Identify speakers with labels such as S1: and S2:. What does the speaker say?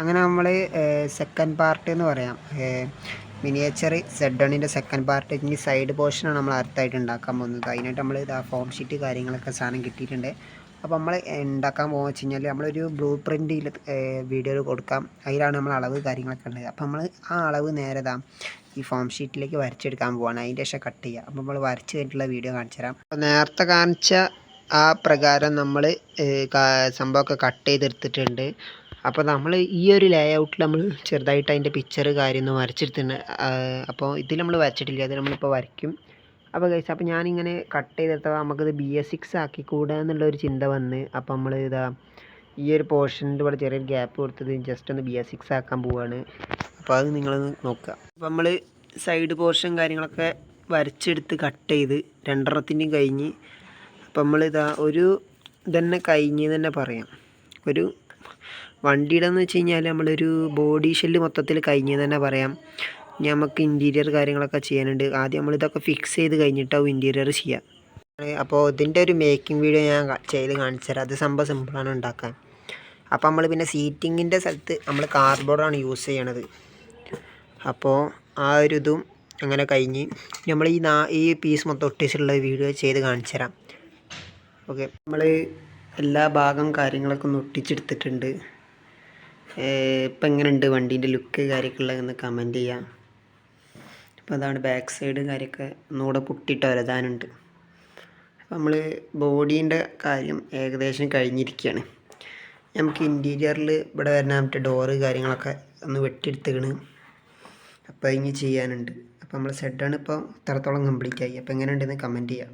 S1: അങ്ങനെ നമ്മൾ second part എന്ന് പറയാം. മിനിയേച്ചർ സെഡ് സെഡണിന്റെ സെക്കൻഡ് പാർട്ട് ഇനി സൈഡ് പോർഷനാണ് നമ്മൾ അടുത്തായിട്ട് ഉണ്ടാക്കാൻ പോകുന്നത്. അതിനായിട്ട് നമ്മൾ ഇതാ ഫോം ഷീറ്റ് കാര്യങ്ങളൊക്കെ സാധനം കിട്ടിയിട്ടുണ്ട്. അപ്പോൾ നമ്മൾ ഉണ്ടാക്കാൻ പോകുക വെച്ച് കഴിഞ്ഞാൽ നമ്മളൊരു ബ്ലൂ പ്രിന്റിൽ വീഡിയോയിൽ കൊടുക്കാം. അതിലാണ് നമ്മൾ അളവ് കാര്യങ്ങളൊക്കെ ഉള്ളത് അപ്പോൾ നമ്മൾ ആ അളവ് നേരെ ഈ ഫോം ഷീറ്റിലേക്ക് വരച്ചെടുക്കാൻ പോവാണ്. അതിന്റെ ശേഷം കട്ട് ചെയ്യുക അപ്പോൾ നമ്മൾ വരച്ച് കഴിഞ്ഞിട്ടുള്ള വീഡിയോ കാണിച്ചു തരാം. അപ്പോൾ നേരത്തെ കാണിച്ച ആ പ്രകാരം നമ്മൾ സംഭവമൊക്കെ കട്ട് ചെയ്തെടുത്തിട്ടുണ്ട്. അപ്പോൾ നമ്മൾ ഈ ഒരു ലേ ഔട്ടിൽ നമ്മൾ ചെറുതായിട്ട് അതിന്റെ പിക്ചർ കാര്യം ഒന്ന് അപ്പോൾ ഇതിൽ നമ്മൾ വരച്ചിട്ടില്ല. അത് നമ്മളിപ്പോൾ വരയ്ക്കും. അപ്പോൾ കഴിച്ച് അപ്പോൾ ഞാനിങ്ങനെ കട്ട് ചെയ്തെടുത്തപ്പോൾ നമുക്കിത് ബി എസ് സിക്സ് ആക്കി കൂടാ എന്നുള്ളൊരു ചിന്ത വന്ന് അപ്പോൾ നമ്മൾ ഇതാ ഈ ഒരു പോർഷനിൽ ഇവിടെ ചെറിയൊരു ഗ്യാപ്പ് കൊടുത്തത് ജസ്റ്റ് ഒന്ന് ബി എസ് സിക്സ് ആക്കാൻ പോവുകയാണ് അപ്പോൾ അത് നിങ്ങളൊന്ന് നോക്കുക അപ്പോൾ നമ്മൾ സൈഡ് പോർഷൻ കാര്യങ്ങളൊക്കെ വരച്ചെടുത്ത് കട്ട് ചെയ്ത് രണ്ടെണ്ണത്തിന്റെയും കഴിഞ്ഞ് അപ്പം നമ്മളിതാ ഒരു ഇതന്നെ കഴിഞ്ഞ് തന്നെ പറയാം. ഒരു വണ്ടിയുടെ എന്ന് വെച്ച് കഴിഞ്ഞാൽ നമ്മളൊരു ബോഡി ഷെല്ല് മൊത്തത്തിൽ കഴിഞ്ഞ് തന്നെ പറയാം. നമുക്ക് ഇന്റീരിയർ കാര്യങ്ങളൊക്കെ ചെയ്യാനുണ്ട്. ആദ്യം നമ്മളിതൊക്കെ ഫിക്സ് ചെയ്ത് കഴിഞ്ഞിട്ടാവും ഇന്റീരിയർ ചെയ്യാം. അപ്പോൾ ഇതിന്റെ ഒരു മേക്കിംഗ് വീഡിയോ ഞാൻ ചെയ്ത് കാണിച്ചു തരാം. അത് സംഭവം സിമ്പിളാണ് ഉണ്ടാക്കാൻ. അപ്പോൾ നമ്മൾ പിന്നെ സീറ്റിങ്ങിന്റെ സ്ഥലത്ത് നമ്മൾ കാർഡ്ബോർഡാണ് യൂസ് ചെയ്യണത്. അപ്പോൾ ആ ഒരു ഇതും അങ്ങനെ കഴിഞ്ഞ് നമ്മൾ ഈ നാ ഈ പീസ് മൊത്തം ഒട്ടിച്ചിട്ടുള്ള വീഡിയോ ചെയ്ത് കാണിച്ചു തരാം. ഓക്കെ. നമ്മൾ എല്ലാ ഭാഗം കാര്യങ്ങളൊക്കെ ഒന്ന് ഒട്ടിച്ചെടുത്തിട്ടുണ്ട്. ഇപ്പം എങ്ങനെയുണ്ട് വണ്ടീന്റെ ലുക്ക് കാര്യമൊക്കെ ഒന്ന് കമന്റ് ചെയ്യാം. അപ്പോൾ അതാണ് ബാക്ക് സൈഡ് കാര്യമൊക്കെ ഒന്നുകൂടെ പൊട്ടിയിട്ട് വരതാനുണ്ട് അപ്പോൾ നമ്മൾ ബോഡീന്റെ കാര്യം ഏകദേശം കഴിഞ്ഞിരിക്കുകയാണ് നമുക്ക് ഇന്റീരിയറിൽ ഇവിടെ വരുന്ന മറ്റേ ഡോറ് കാര്യങ്ങളൊക്കെ ഒന്ന് വെട്ടിയെടുത്തുകണ് അപ്പോൾ ഇനി ചെയ്യാനുണ്ട്. അപ്പോൾ നമ്മൾ സെഡാണ് ഇപ്പോൾ ഇത്രത്തോളം കംപ്ലീറ്റ് ആയി. അപ്പോൾ എങ്ങനെയുണ്ടെന്ന് കമന്റ് ചെയ്യാം.